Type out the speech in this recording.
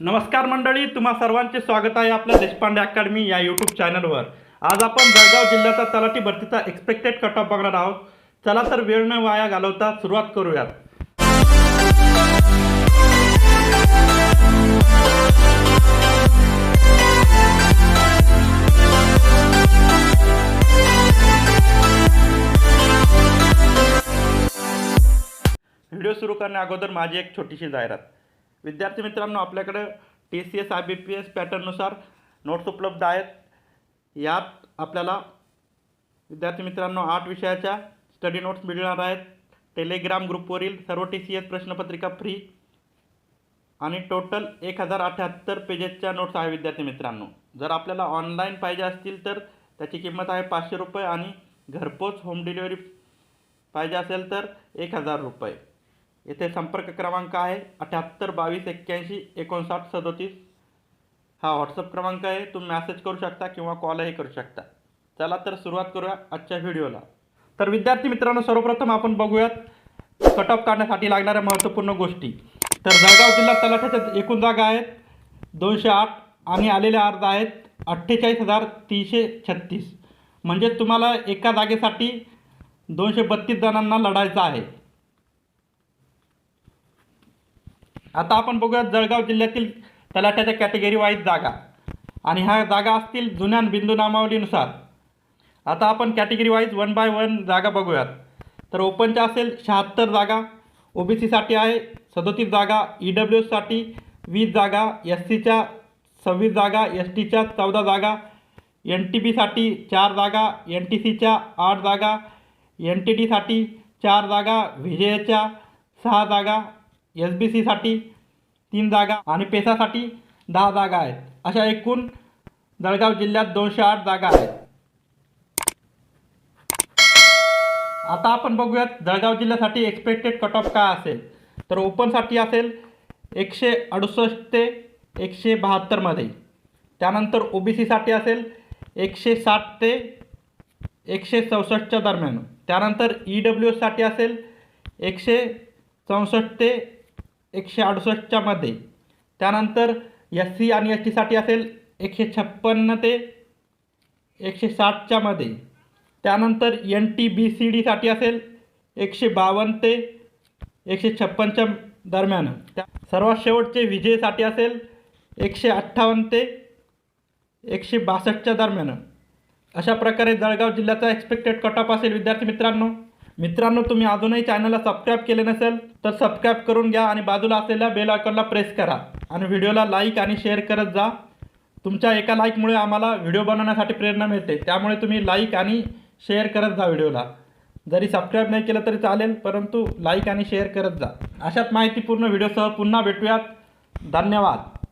नमस्कार मंडळी तुम्हा सर्वांचे स्वागत आहे आपल्या देशपांडे अकॅडमी या यूट्यूब चॅनलवर आज आपण जळगाव जिल्ह्याचा तलाठी भरतीचा एक्सपेक्टेड कट ऑफ बघणार आहोत. चला तर वेळ न वाया घालवता सुरुवात करूयात. व्हिडिओ सुरू करण्या अगोदर माझी एक छोटीशी जाहिरात. विद्यार्थी मित्रांनो आपल्याकडं T C S I B P S पॅटर्ननुसार notes उपलब्ध आहेत. यात आपल्याला विद्यार्थी मित्रांनो आठ विषयाच्या स्टडी नोट्स मिळणार आहेत. टेलिग्राम ग्रुपवरील सर्व टी सी एस प्रश्नपत्रिका फ्री आणि टोटल एक हजार अठ्ठ्याहत्तर पेजेसच्या नोट्स आहे विद्यार्थी मित्रांनो. जर आपल्याला ऑनलाईन पाहिजे असतील तर त्याची किंमत आहे पाचशे रुपये आणि घरपोच होम डिलिव्हरी पाहिजे असेल तर एक हजार रुपये. येथे संपर्क क्रमांक आहे अठ्याहत्तर बावीस एक्क्याऐंशी एकोणसाठ सदोतीस. हा व्हॉट्सअप क्रमांक आहे. तुम्ही मॅसेज करू शकता किंवा कॉलही करू शकता. चला तर सुरुवात करूया आजच्या व्हिडिओला तर विद्यार्थी मित्रांनो सर्वप्रथम आपण बघूयात कट ऑफ काढण्यासाठी लागणाऱ्या महत्त्वपूर्ण गोष्टी. तर जळगाव जिल्हा तलाठ्याच्या एकूण जागा आहेत दोनशे आठ आणि आलेल्या अर्ज आहेत अठ्ठेचाळीस हजार तीनशे छत्तीस. म्हणजे तुम्हाला एका जागेसाठी दोनशे बत्तीस जणांना लढायचं आहे. आता आपण बघूयात जळगाव जिल्ह्यातील तलाठ्याच्या कॅटेगरी वाईज जागा. आणि ह्या जागा असतील जुन्या बिंदू नामावलीनुसार. आता आपण category wise one by one जागा बघूयात. तर ओपनच्या असेल शहात्तर जागा ओ बी सीसाठी आहे सदोतीस जागा ई डब्ल्यू एससाठी वीस जागा एस सीच्या सव्वीस जागा एस टीच्या चौदा जागा एन टी बीसाठी चार जागा एन टी सीच्या आठ जागा एन टी डीसाठी चार जागा व्हिजेच्या सहा जागा एस बी सीसाठी तीन जागा आणि पेसासाठी दहा जागा आहेत. अशा एकूण जळगाव जिल्ह्यात दोनशे आठ जागा आहेत. आता आपण बघूयात जळगाव जिल्ह्यासाठी एक्सपेक्टेड कट ऑफ काय असेल. तर ओपनसाठी असेल एकशे अडुसष्ट ते एकशे बहात्तरमध्ये त्यानंतर ओ बी सीसाठी असेल एकशे साठ ते एकशे चौसष्टच्या दरम्यान. त्यानंतर ई डब्ल्यू एससाठी असेल एकशे चौसष्ट ते एकशे अडुसष्टच्या मध्ये. त्यानंतर एस सी आणि एस टीसाठी असेल एकशे छप्पन्न ते एकशे साठच्या मध्ये. त्यानंतर एन टी बी सी डीसाठी असेल एकशे बावन्न ते एकशे छप्पनच्या दरम्यान. त्या सर्वात शेवटचे विजेसाठी असेल एकशे अठ्ठावन्न ते एकशे बासष्टच्या दरम्यान. अशा प्रकारे जळगाव जिल्ह्याचा एक्सपेक्टेड कट ऑफ असेल विद्यार्थी मित्रांनो. मित्रांनो तुम्ही अजूनही चॅनलला सबस्क्राईब केले नसेल तर सबस्क्राईब करून घ्या आणि बाजूला असलेल्या बेल आयकॉनला प्रेस करा. आणि व्हिडिओला लाईक आणि शेअर करत जा. तुमच्या एका लाईकमुळे आम्हाला व्हिडिओ बनवण्यासाठी प्रेरणा मिळते. त्यामुळे तुम्ही लाईक आणि शेअर करत जा व्हिडिओला जरी सबस्क्राईब नाही केलं तरी चालेल परंतु लाईक आणि शेअर करत जा. अशाच माहितीपूर्ण व्हिडिओसह पुन्हा भेटूयात. धन्यवाद.